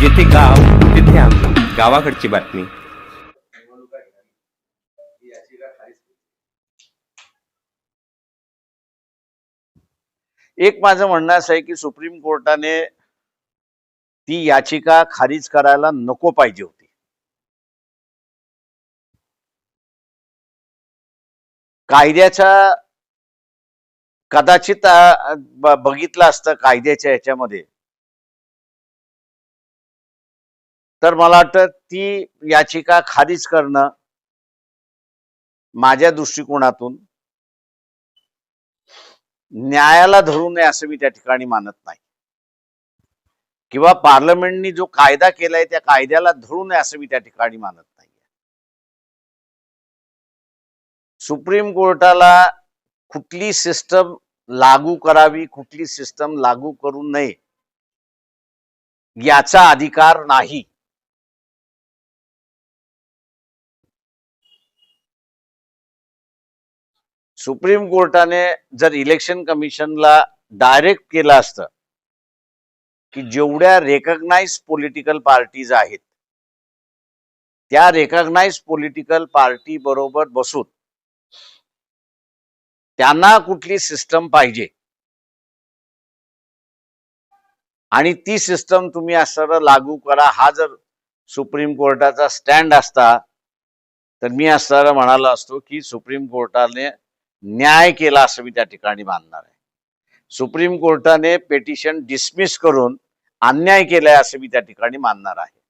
जिथे गाव तिथे आम्ही गावाकडची बातमी. एक माझं म्हणणं असं आहे की सुप्रीम कोर्टाने ती याचिका खारिज करायला नको पाहिजे होती. कायद्याच्या कदाचित बघितलं असतं कायद्याच्या ह्याच्यामध्ये तर मला वाटतं ती याचिका खारिज करणं माझ्या दृष्टिकोनातून न्यायाला धरू नये असं मी त्या ठिकाणी मानत नाही. किंवा पार्लमेंटनी जो कायदा केलाय त्या कायद्याला धरू नये असं मी त्या ठिकाणी मानत नाही सुप्रीम कोर्टाला कुठली सिस्टम लागू करावी कुठली सिस्टम लागू करू नये याचा अधिकार नाही. सुप्रीम कोर्टाने जर इलेक्शन कमिशनला डायरेक्ट केलं असतं की जेवढ्या रेकग्नाइज पॉलिटिकल पार्टीज आहेत त्या रेकग्नाइज पॉलिटिकल पार्टी बरोबर बसून त्यांना कुठली सिस्टम पाहिजे? आणि ती सिस्टम तुम्ही असं लागू करा हा जर सुप्रीम कोर्टाचा स्टँड असता तर मी असताना म्हणालो असतो की सुप्रीम कोर्टाने न्याय केला असं मी त्या ठिकाणी मानणार आहे. सुप्रीम कोर्टाने पेटिशन डिसमिस करून अन्याय केलाय असं मी त्या ठिकाणी मानणार आहे.